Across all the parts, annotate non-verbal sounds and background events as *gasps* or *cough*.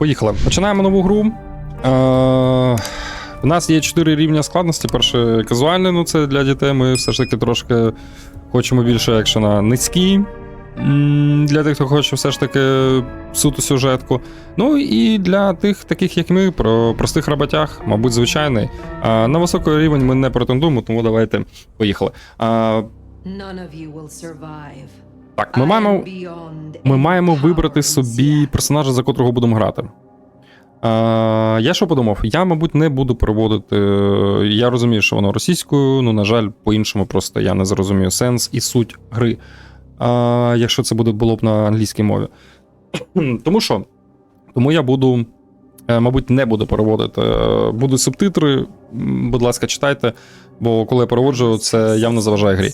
поїхали. Починаємо нову гру. Е, у нас є 4 рівня складності. Перше казуальне, ну це для дітей. Ми все ж таки трошки хочемо більше екшена. Низький. Для тих, хто хоче все ж таки суто сюжетку. Ну і для тих, таких як ми, про простих роботях, мабуть, звичайний. А на високий рівень ми не претендуємо, тому давайте поїхали. А, None of you will survive. Так, ми маємо ми маємо вибрати собі персонажа, за котрого будемо грати. А, я що подумав? Я, мабуть, не буду переводити. Я розумію, що воно російською, ну, на жаль, по-іншому просто я не зрозумію сенс і суть гри. А, якщо це буде було б на англійській мові. *clears throat* Тому що? Тому я буду, е, мабуть, не буду переводити. Е, Будуть субтитри, будь ласка, читайте, бо коли я переводжу, це явно заважає грі.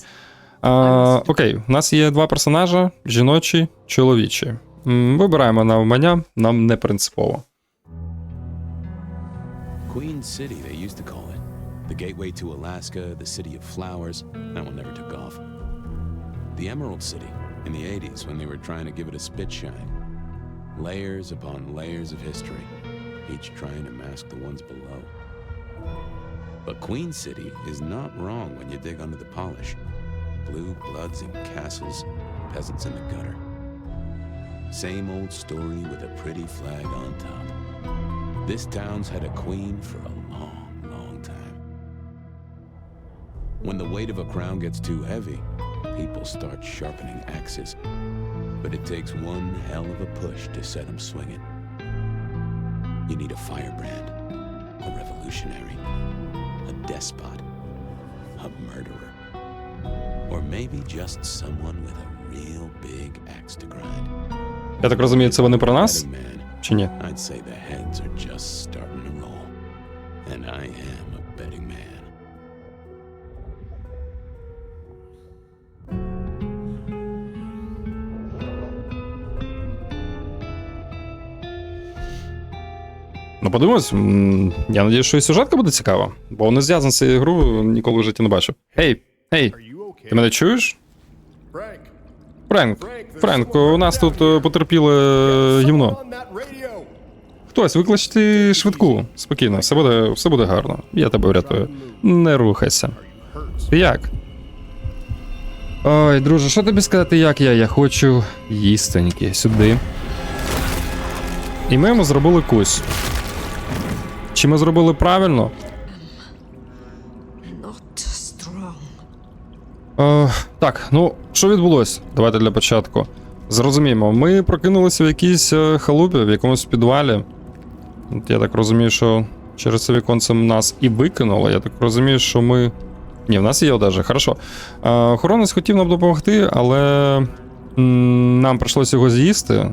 А, окей, у нас є два персонажа: жіночі, чоловічі. М, Вибираємо навмання, нам не принципово. Queen City, they used to call it. The gateway to Alaska, the city of flowers. That one never took off. The Emerald City, in the 80s, when they were trying to give it a spit shine. Layers upon layers of history, each trying to mask the ones below. But Queen City is not wrong when you dig under the polish. Blue bloods in castles, peasants in the gutter. Same old story with a pretty flag on top. This town's had a queen for a long, long time. When the weight of a crown gets too heavy, people start sharpening axes. But it takes one hell of a push to set them swinging. You need a firebrand, a revolutionary, a despot, a murderer, or maybe just someone with a real big axe to grind. Я так розумію, це вони про нас? Чи ні? I'd say the heads are just starting to roll. And I am a betting man. Ну, подивимось. Я надію, що і сюжетка буде цікава, бо не зв'язаний з цією гру ніколи в житті не бачив. Ей, ей, ти мене чуєш? Френк, Френк, у нас тут е, потерпіле гівно. Хтось, викличте швидку. Спокійно, все буде, все буде гарно. Я тебе врятую. Не рухайся. Ти як? Ой, друже, що тобі сказати, як я? Я хочу їстеньки сюди. І ми йому зробили кусь. Чи ми зробили правильно? Е, так, ну що відбулося? Давайте для початку. Зрозуміємо, ми прокинулися в якійсь е, халупі, в якомусь підвалі. От я так розумію, що через це віконце нас і викинуло. Я так розумію, що ми. Ні, в нас є одежа, хорошо. Е, охоронець хотів нам допомогти, але нам прийшлося його з'їсти.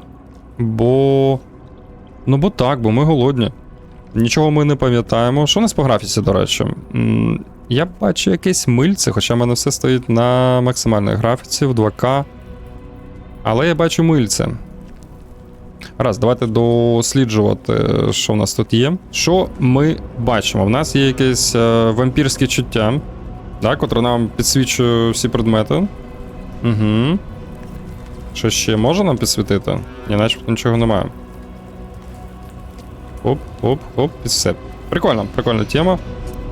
Бо. Ну, бо так, бо ми голодні. Нічого ми не пам'ятаємо. Що у нас по графіці, до речі? Я бачу якесь мильце, хоча в мене все стоїть на максимальній графіці в 2К. Але я бачу мильце. Раз, давайте досліджувати, що в нас тут є. Що ми бачимо? В нас є якесь е, вампірське чуття, да, котре нам підсвічує всі предмети. Угу. Що ще може нам підсвітити? Ні, начебто нічого немає. Оп, оп, оп, і все. Прикольно, прикольна тема.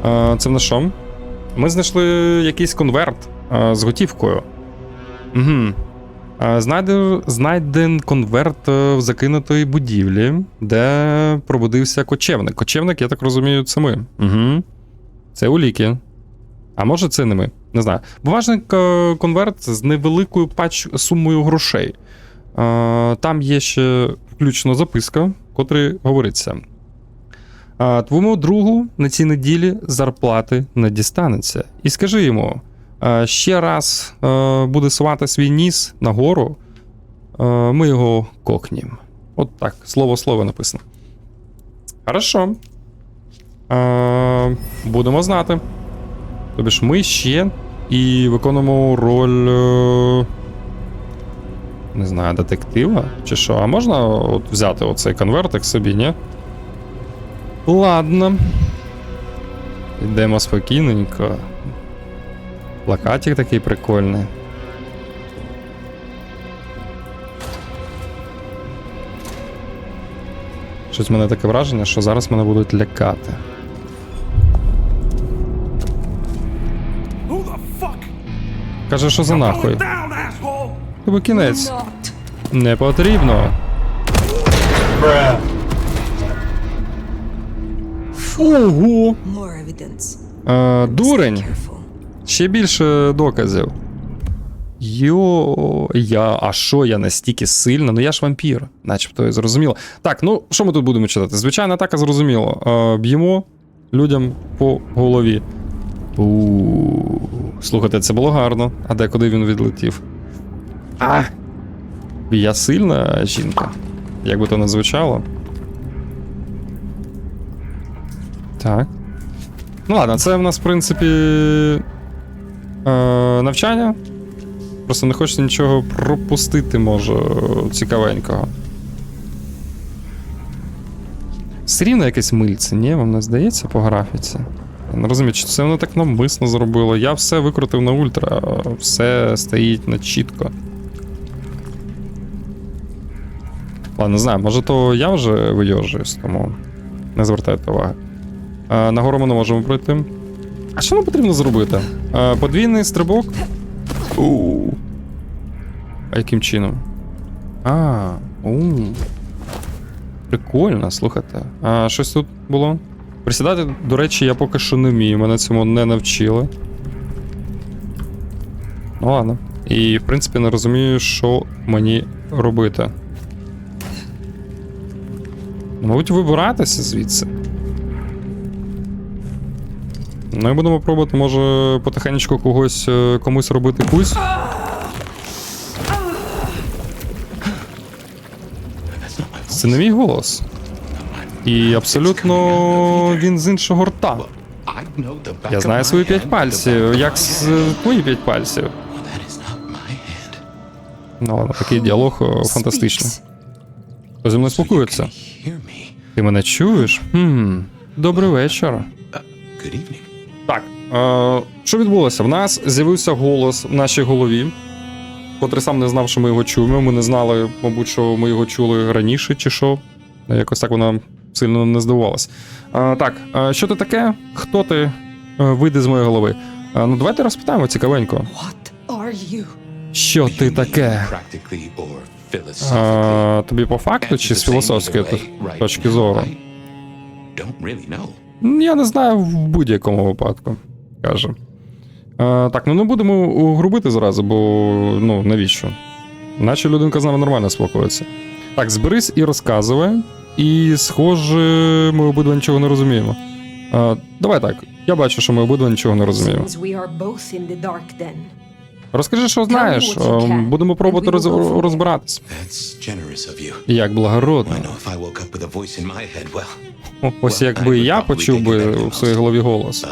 Е, Це в нас що? Ми знайшли якийсь конверт е, з готівкою. Угу. Знайден, конверт в закинутої будівлі, де пробудився кочевник. Кочевник, я так розумію, це ми. Угу. Це уліки. А може, це не ми. Не знаю. Бумажний конверт з невеликою пач сумою грошей. Там є ще включно записка, в котрій говориться. А, Твоєму другу на цій неділі зарплати не дістанеться. І скажи йому: ще раз буде сувати свій ніс нагору, ми його кокнім. От так, слово слово написано. Хорошо. Будемо знати. Тобі ж ми ще і виконуємо роль. е, Не знаю, детектива чи що. А можна от взяти оцей конвертик собі, ні? Ладно. Йдемо спокійненько. Плакатик такий прикольний. Щось в мене таке враження, що зараз мене будуть лякати. Каже, що за нахуй? Тобі кінець. Не потрібно. Ого! Е, дурень. Ще більше доказів. Йо, я. А що я настільки сильна? Ну я ж вампір, начебто і зрозуміло. Так, ну що ми тут будемо читати? Звичайно, атака зрозуміло. Е, б'ємо людям по голові. у Слухайте, це було гарно. А де куди він відлетів? А! Я сильна жінка. Як би то не звучало. Так. Ну ладно, це в нас, в принципі. Е, навчання. Просто не хочеться нічого пропустити, може, цікавенького. Все рівно якесь мильце, ні? Вам не здається по графіці? Я не розумію, чи це воно так навмисно зробило. Я все викрутив на ультра, все стоїть на чітко. Ладно, не знаю, може то я вже вийожуюсь, тому не звертайте уваги. Е, нагору ми не можемо пройти. А що нам потрібно зробити? Е, подвійний стрибок. А яким чином? А, у Прикольно, слухайте. А щось тут було? Присідати, до речі, я поки що не вмію, мене цьому не навчили. Ну ладно. І, в принципі, не розумію, що мені робити. Мабуть, вибиратися звідси. Ну і будемо пробувати, може, потихеньку когось е, комусь робити кусь. Це не мій голос. І абсолютно він з іншого рта. Я знаю свої п'ять пальців, як з твої п'ять пальців. Ну такий діалог е, фантастичний. Хто зі мною спілкується? Ти мене чуєш? Хм, добрий вечір. Так, е, що відбулося? В нас з'явився голос в нашій голові, котрий сам не знав, що ми його чуємо. Ми не знали, мабуть, що ми його чули раніше, чи що. Якось так вона сильно не здивувалась. Е, так, е, що ти таке? Хто ти? Е, вийди з моєї голови. Е, ну, давайте розпитаємо цікавенько. What are you? Що ти таке? Е, тобі по факту чи з філософської точки зору? Don't really know. Я не знаю в будь-якому випадку, каже. Е, так, ну не будемо грубити зразу, бо ну навіщо? Наче людинка з нами нормально спілкується. Так, зберись і розказуй. І, схоже, ми обидва нічого не розуміємо. Е, давай так. Я бачу, що ми обидва нічого не розуміємо. Розкажи, що знаєш. Е, Будемо пробувати роз- розбиратись. Як благородно. Ось якби я почув би в своїй голові голос.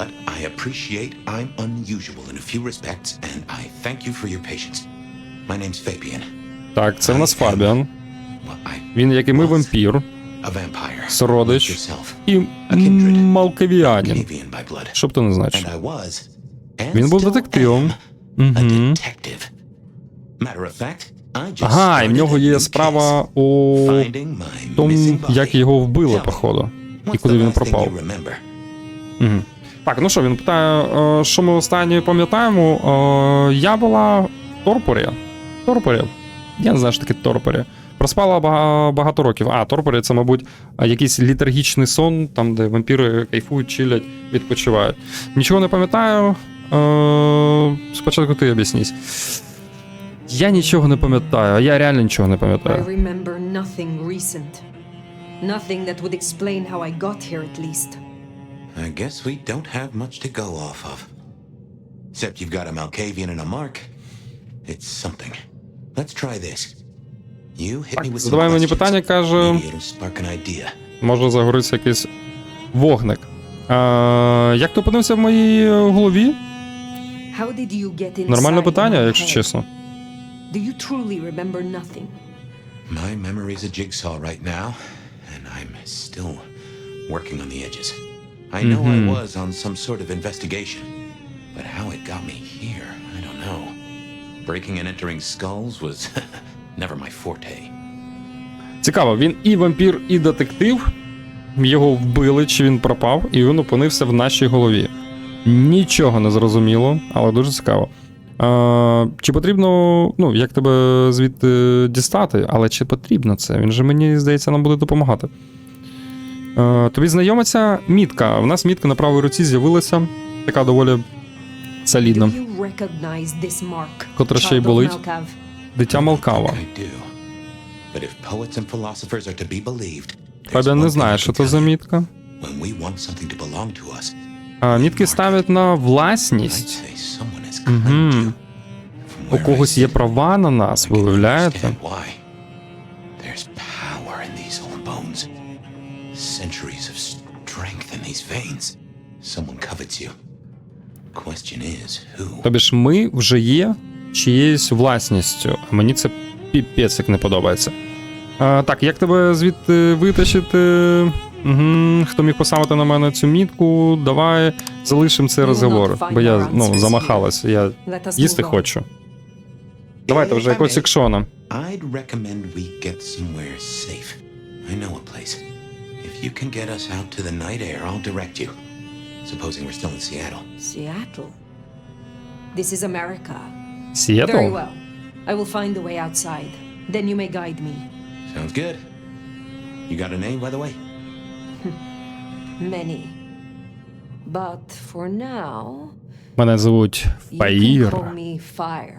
Так, це в нас Фабіан. Він, як і ми, вампір. Сородич. І малкавіанін. Що б то не значить. Він був детективом. Ага, і в нього є справа у тому, як його вбили, походу. І куди він пропав. Угу. Так, ну що, він питає, е, що ми останнє пам'ятаємо. Е, Я була в Торпорі. Торпорі. Я не знаю, що таке Торпорі. Проспала багато років. А, Торпорі це, мабуть, е, якийсь літургічний сон, там, де вампіри кайфують, чилять, відпочивають. Нічого не пам'ятаю. Е, Спочатку ти об'яснись. Я нічого не пам'ятаю, я реально нічого не I пам'ятаю. remember nothing recent. Nothing that would explain how I got here at least. I guess we don't have much to go off of. Except you've got a Malkavian and a Mark. It's something. Let's try this. You hit me with some Задавай мені питання, каже. Maybe it'll spark an idea. Може загориться якийсь вогник. Е, як ти опинився в моїй голові? Нормальне питання, якщо чесно. Do you truly remember nothing? My memory's a jigsaw right now, and I'm still working on the edges. I know I was on some sort of investigation, but how it got me here, I don't know. Breaking and entering skulls was never my forte. Цікаво, він і вампір, і детектив. Його вбили, чи він пропав, і він опинився в нашій голові. Нічого не зрозуміло, але дуже цікаво. А, чи потрібно, ну, як тебе звідти дістати, але чи потрібно це? Він же мені здається, нам буде допомагати. А, тобі знайомиться мітка. У нас мітка на правій руці з'явилася, така доволі солідна. Котра ще й болить. Дитя Малкава. Фабіан не знає, що це за мітка. А, мітки ставлять на власність. Угу. У когось є права на нас, ви уявляєте? Тобі ж ми вже є чиєюсь власністю, а мені це піпець не подобається. А, так, як тебе звідти витащити? Угу. Хто міг поставити на мене цю мітку? Давай залишимо цей розговор, бо я ну, замахалась, я їсти хочу. Давайте вже якось екшона. I'd recommend we get somewhere safe. I know a place. If you can get us out to the night air, I'll direct you. Supposing we're still in Seattle. Seattle. This is America. Seattle? Very well. I will find the way outside. Then you may guide me. Sounds good. You got a name, by the way? Many. But for now, Мене звуть Фаїр. Fire.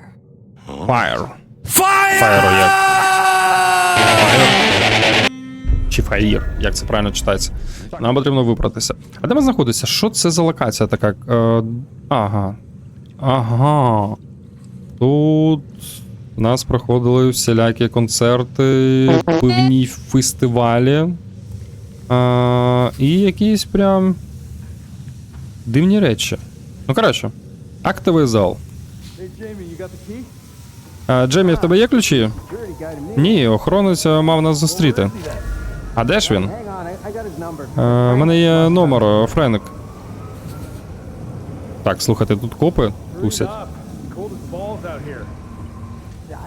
Фаєр. Фаєр як. Фаєр. Чи фаїр, як це правильно читається. Нам потрібно вибратися. А де ми знаходимося? Що це за локація така? Е, ага. Ага. Тут у нас проходили всілякі концерти, певні фестивалі. А, і якісь прям дивні речі. Ну, коротше, актовий зал. А, Джеймі, в тебе є ключі? Ні, охоронець е, мав нас зустріти. А де ж він? У мене є номер, е, Френк. Так, слухайте, тут копи тусять.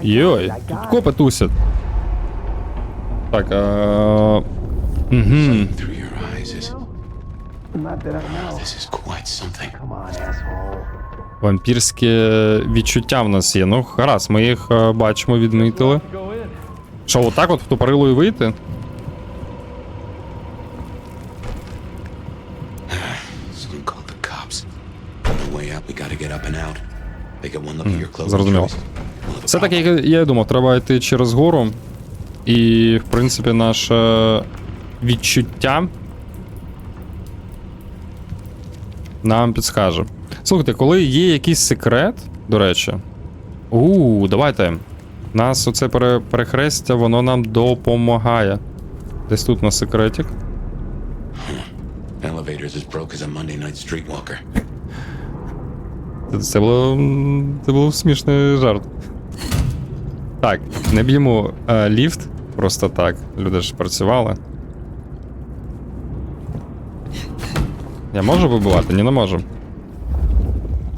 Йой, тут копи тусять. Так, е... Угу. Through your eyes is. This is quite something. Вампірське відчуття в нас є. Ну, гаразд, ми їх е, бачимо, відмітили. Що, отак от в тупорило і вийти? Clothes. зрозуміло. Все так, як я думав, треба йти через гору. І, в принципі, наше відчуття нам підскаже. Слухайте, коли є якийсь секрет, до речі. У, давайте. Нас оце пере- перехрестя, воно нам допомагає. Десь тут на секретик. Це було. Це був смішний жарт. Так, не б'ємо е, ліфт просто так. Люди ж працювали. Я можу вибивати? Ні, не можу.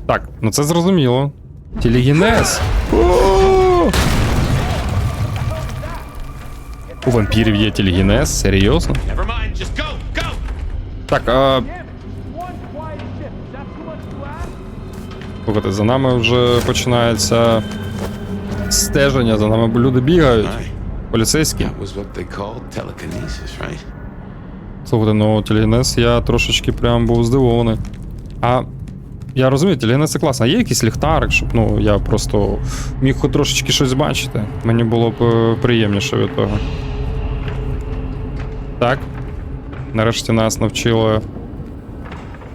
Так, ну це зрозуміло. Телегінез. У вампірів є телегінез? Серйозно? Так, а. Слухайте, за нами вже починається стеження, за нами люди бігають. Поліцейські. That was what they called telekinesis, right? Слухайте, ну телегенез я трошечки прям був здивований. А я розумію, телегенез це класно. А є якийсь ліхтарик, щоб ну я просто міг хоч трошечки щось бачити. Мені було б е, приємніше від того. Так. Нарешті нас навчили.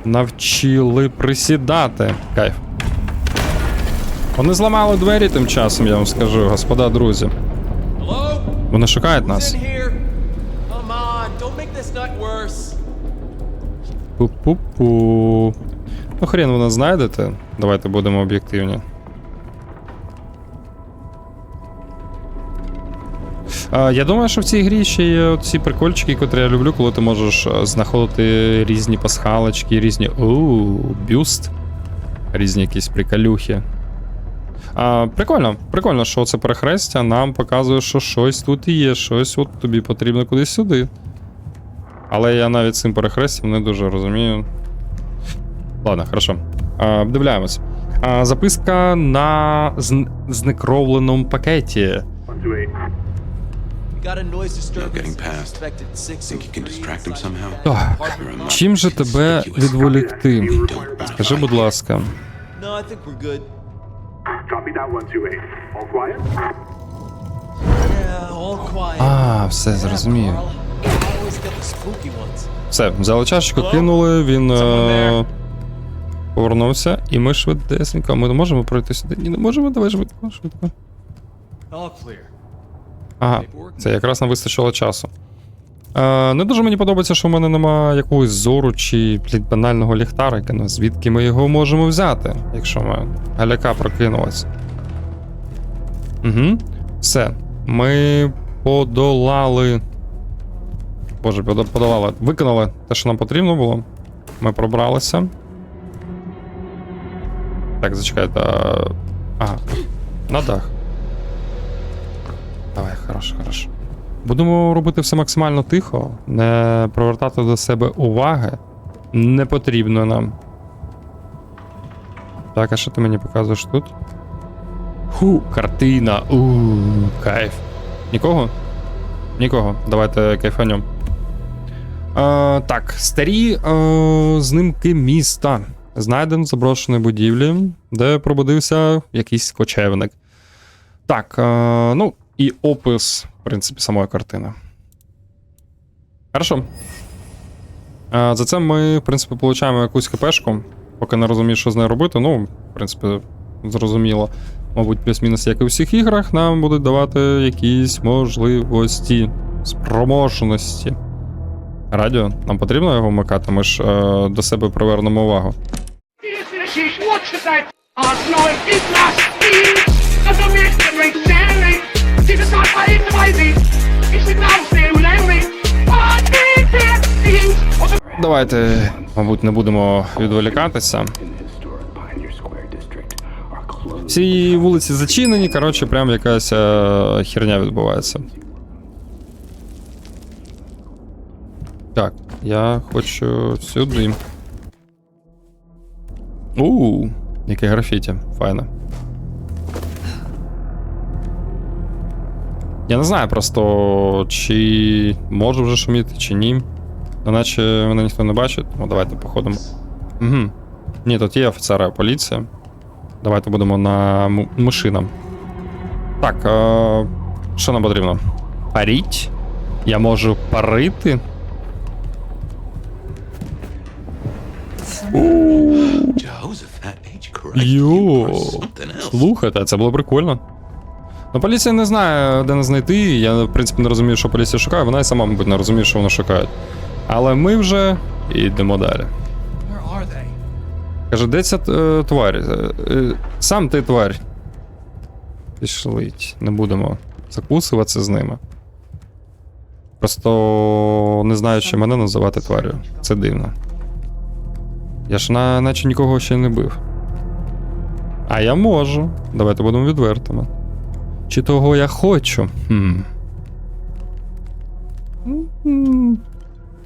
Навчили присідати. Кайф. Вони зламали двері тим часом, я вам скажу, господа друзі. Вони шукають нас. Пу-пу-пу. Ну, хрен ви нас знайдете. Давайте будемо об'єктивні. Я думаю, що в цій грі ще є ці прикольчики, котрі я люблю, коли ти можеш е, знаходити різні пасхалочки, різні. Оу, бюст. Різні якісь приколюхи. А, прикольно, прикольно, що це перехрестя нам показує, що щось тут є, щось от тобі потрібно кудись сюди. Але я навіть цим перехрестям не дуже розумію. Ладно, хорошо. А, записка на зн- знекровленому пакеті. Так, чим же тебе відволікти? Скажи, будь ласка. А, все зрозумів. Все, взяли чашечку, кинули, він е- повернувся, і ми швидесенько. Ми не можемо пройти сюди. Ні, не можемо, давай швидко, швидко. Ага, це якраз нам вистачило часу. Е, не дуже мені подобається, що в мене нема якогось зору чи блін, банального ліхтарика. Ну звідки ми його можемо взяти, якщо ми галяка прокинулась. Угу. Все. Ми подолали. Боже, подолали. Виконали те, що нам потрібно було. Ми пробралися. Так, зачекайте. Ага. На дах. Давай, хорошо, хорошо. Будемо робити все максимально тихо, не привертати до себе уваги. Не потрібно нам. Так, а що ти мені показуєш тут? Ху, картина. У, кайф. Нікого? Нікого. Давайте кайфанем. Е, так, старі е, знимки міста. Знайдено в заброшеній будівлі, де пробудився якийсь кочевник. Так, е, ну і опис, в принципі, самої картини. Хорошо. Е, за це ми, в принципі, получаємо якусь КПшку. Поки не розумію, що з нею робити. Ну, в принципі, зрозуміло. Мабуть, плюс-мінус, як і у всіх іграх, нам будуть давати якісь можливості, спроможності. Радіо, нам потрібно його вмикати, ми ж е, до себе привернемо увагу. Давайте, мабуть, не будемо відволікатися. Всі вулиці зачинені, коротше, прям якась е, херня відбувається. Так, я хочу сюди. У, яке графіті, файне. Я не знаю просто, чи можу вже шуміти, чи ні. Ну, наче мене ніхто не бачить, тому давайте походимо. Угу. Ні, тут є офіцери поліція. Давайте будемо на м- мишинам. Так, е- що нам потрібно? Паріть? Я можу парити? Йо. Слухайте, це було прикольно. Ну, поліція не знає, де нас знайти. Я, в принципі, не розумію, що поліція шукає. Вона і сама, мабуть, не розуміє, що вона шукає. Але ми вже йдемо далі. Каже, де ця е, тварь? Е, е, сам ти тварь. Пішлить. Не будемо закусуватися з ними. Просто не знаю, чи мене називати тварю. Це дивно. Я ж на, наче нікого ще не бив. А я можу. Давайте будемо відвертими. Чи того я хочу? Хм.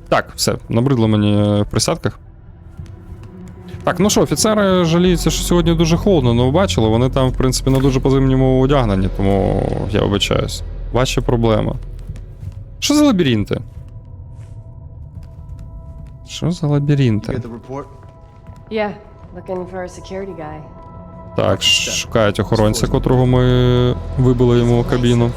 Так, все, набридло мені в присядках. Так, ну що, офіцери жаліються, що сьогодні дуже холодно, ну бачили, вони там, в принципі, на дуже позимньому одягнені, тому я вибачаюсь. Ваші проблеми. Що за лабіринти? Що за лабіринти? Yeah, looking for a security guy. Так, шукають охоронця, котрого ми вибили йому кабіну.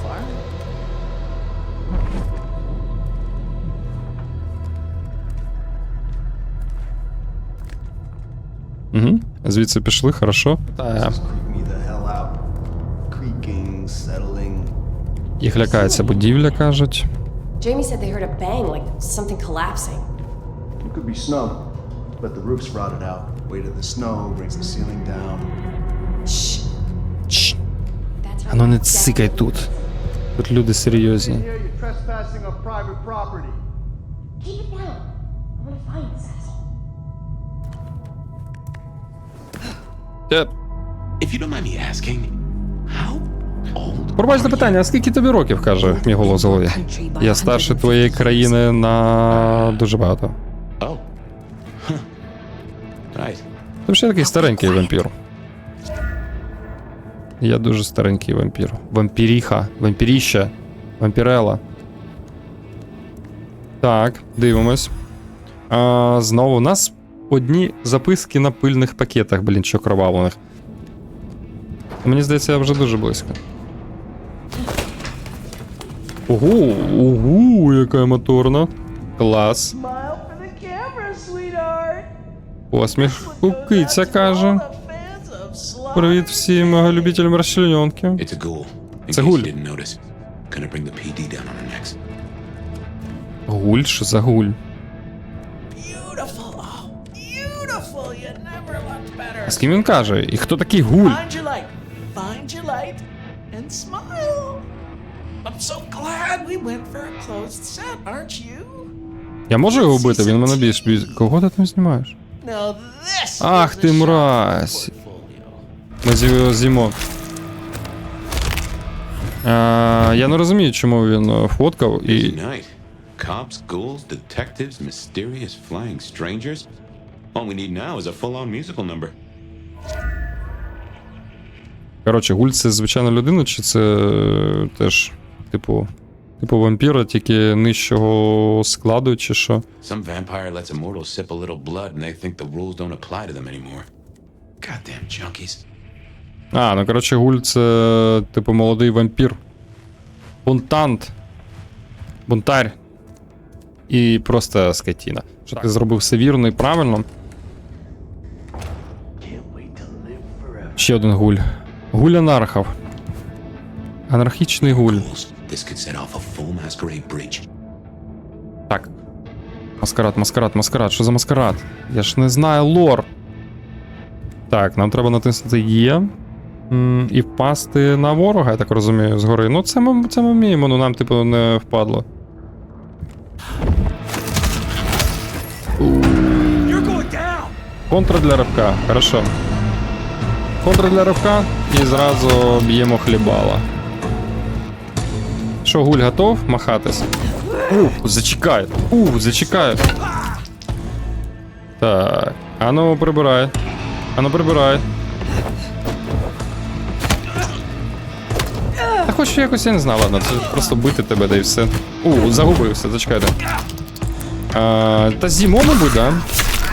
Угу. Звідси пішли, хорошо. Та, Creep me the hell out. Creaking, settling. їх лякає будівля, кажуть. Jamie said they heard a bang, like something collapsing. It could be snow, but the roof's rotted out. Weight of the snow brings the ceiling down. Shh. Чш, That's how ану не цикай тут. Тут люди серйозні. Here you're trespassing on private property. Keep it down. I'm gonna find this asshole. Е, If you don't mind me asking, Пробачте питання, а скільки тобі років, каже мій голос голові? Я старше твоєї країни на дуже багато. Huh. Right. Такий старенький вампір. Я дуже старенький вампір. Вампіріха, вампіріща, вампірела. Так, дивимось. А, знову у нас одні записки на пильних пакетах, блін, що кровавлених. Мені здається, я вже дуже близько. Ого, ого, яка моторна. Клас. Посмішку киця каже. Привіт всім е, любителям on our necks. Гуль, що за гуль? Oh. А з ким він каже? І хто такий гуль? Я можу його вбити, він мене більш більш. Кого ти там знімаєш? Ах ти мразь. Ми його з'їмо. Я не розумію, чому він е, фоткав і. Cops, ghouls, detectives, mysterious flying strangers. All we need now is a full-on musical number. Коротше, гуль це звичайна людина, чи це е, теж, типу. Типу вампіра, тільки нижчого складу, чи що. Some vampire lets a mortal sip a little blood and they think the rules don't apply to them anymore. Goddamn junkies. А, ну коротше, гуль це типу молодий вампір. Бунтант. Бунтарь. І просто скотіна. Що ти зробив все вірно і правильно. Ще один гуль. Гуль анархов. Анархічний гуль. This could set off a full masquerade breach. Так. Маскарад, маскарад, маскарад. Що за маскарад? Я ж не знаю лор. Так, нам треба натиснути Є. М, І впасти на ворога, я так розумію, згори. Ну, це ми, це ми вміємо, ну нам, типу, не впадло. Контра для ривка, хорошо. Контра для ривка і зразу б'ємо хлібала. Що, гуль готов махатись? У, зачекай. У, зачекай. Так. Ану, прибирай. Ану, прибирай. Та хочу якось я не знаю, ладно, це просто бити тебе, да і все. У, загубився, зачекайте. А, та з'їмо, мабуть, да?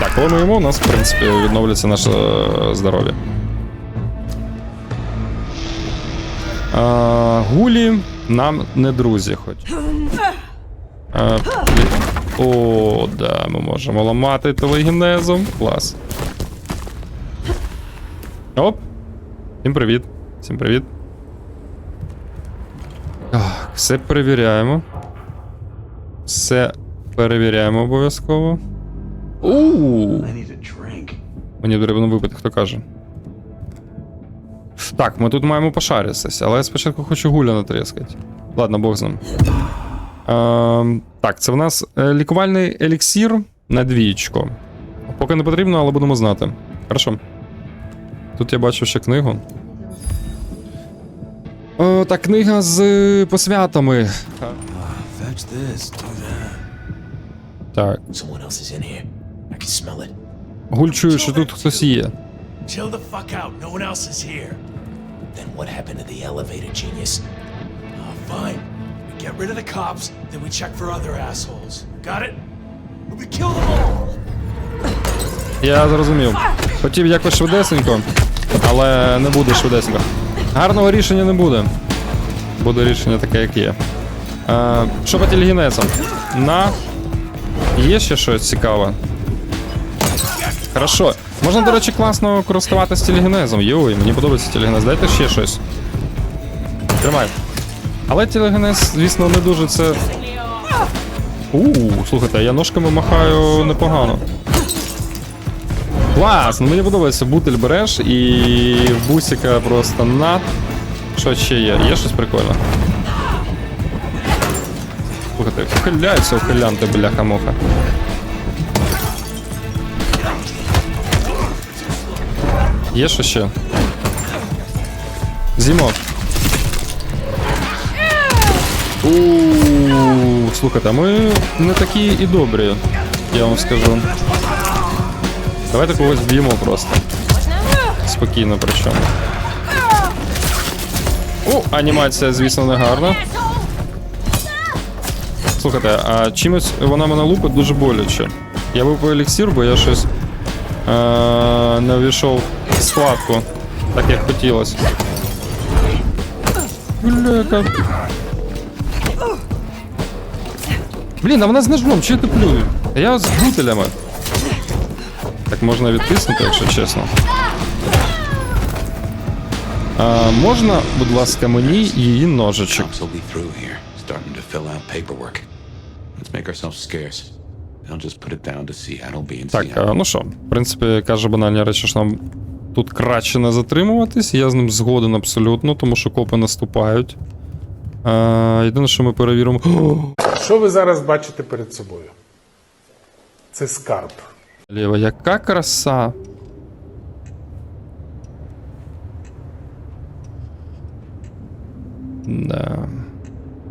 Так, коли ми їмо, у нас, в принципі, відновлюється наше е, здоров'я. Гулі нам не друзі, хоч. А. О, да, ми можемо ламати телегенезом. Клас. Оп. Всім привіт. Всім привіт. Так, все перевіряємо. Все перевіряємо обов'язково. Ууу. Мені потрібно випити, хто каже. Так, ми тут маємо пошаритися, але я спочатку хочу гуля натріскати. Ладно, Бог з ним. Ем, так, це в нас е, лікувальний еліксір на двічку. Поки не потрібно, але будемо знати. Хорошо. Тут я бачу ще книгу. О, так, книга з е, посвятами. Так. Гуль чує, що тут хтось є. Then what happened to the elevator, genius? Oh, fine. We get rid of the cops, then we check for other assholes. Got it? We kill them all. Я зрозумів. Хотів якось швидесенько, але не буде швидесенько. Гарного рішення не буде. Буде рішення таке, як є. Е, що по телегенезам? На. Є ще щось цікаве? Хорошо. Можна, до речі, класно користуватися телегенезом. Йой, мені подобається телегенез. Дайте ще щось. Тримай. Але телегенез, звісно, не дуже це. Ууу, слухайте, я ножками махаю непогано. Клас, ну мені подобається бутиль береш і бусика просто на. Що ще є? Є щось прикольне? Слухайте, ухиляються ухилянти, бляха-муха. Є що ще? Зімо. У, слухайте, а ми не такі і добрі, я вам скажу. Давайте когось б'ємо просто. Спокійно причому. О, анімація, звісно, не гарна. Слухайте, а чимось вона мене лупить дуже боляче. Я випив еліксір, бо я щось не ввійшов в схватку, так як хотілося. Бляка. Блін, а вона з ножом, чи ти плює? А я з бутилями. Так можна відтиснути, якщо чесно. А, можна, будь ласка, мені її ножичок. Let's make ourselves scarce. Так, ну що, в принципі, каже банальні речі, що нам тут краще не затримуватись. Я з ним згоден абсолютно, тому що копи наступають. А, єдине, що ми перевіримо. *gasps* Що ви зараз бачите перед собою? Це скарб. Лєва, яка краса. Да.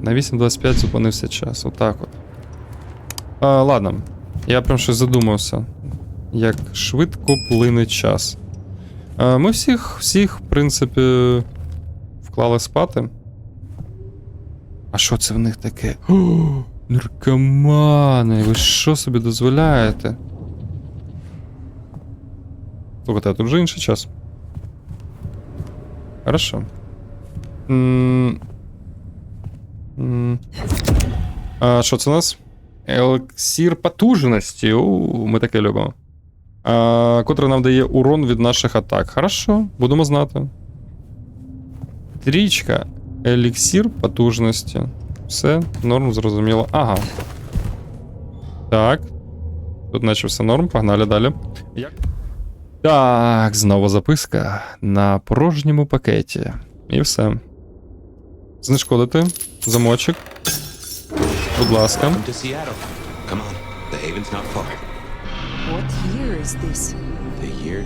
На 8.25 зупинився час. Отак от. А, ладно. Я прям щось задумався. Як швидко плине час. А, ми всіх, всіх, в принципі, вклали спати. А що це в них таке? О, наркомани, ви що собі дозволяєте? Слухайте, а тут вже інший час. Хорошо. Що це у нас? Елексір потужності. У, ми таке любимо. А, котре нам дає урон від наших атак. Хорошо, будемо знати. Трічка. Еліксір потужності. Все, норм, зрозуміло. Ага. Так. Тут наче все норм, погнали далі. Як? Так, знову записка на порожньому пакеті. І все. Знешкодити. Замочок. Будь ласка. Come to Seattle. Come on. The haven's not far. What year is this? The year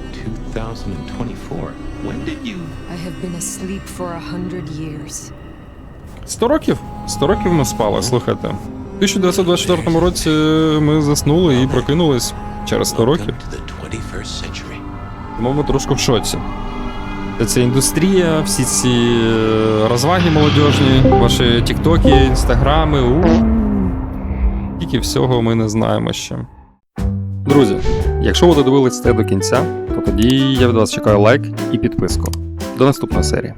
2024. When did you? I have been asleep for a hundred years. 100 років? 100 років ми спали, слухайте. В 1924 році ми заснули і прокинулись через 100 років. Welcome to the 21st century. Тому ми трошки в шоці. Ця індустрія, всі ці е, розваги молодіжні, ваші тіктоки, інстаграми. у Тільки всього ми не знаємо ще. Друзі, якщо ви додивились це до кінця, то тоді я від вас чекаю лайк і підписку. До наступної серії.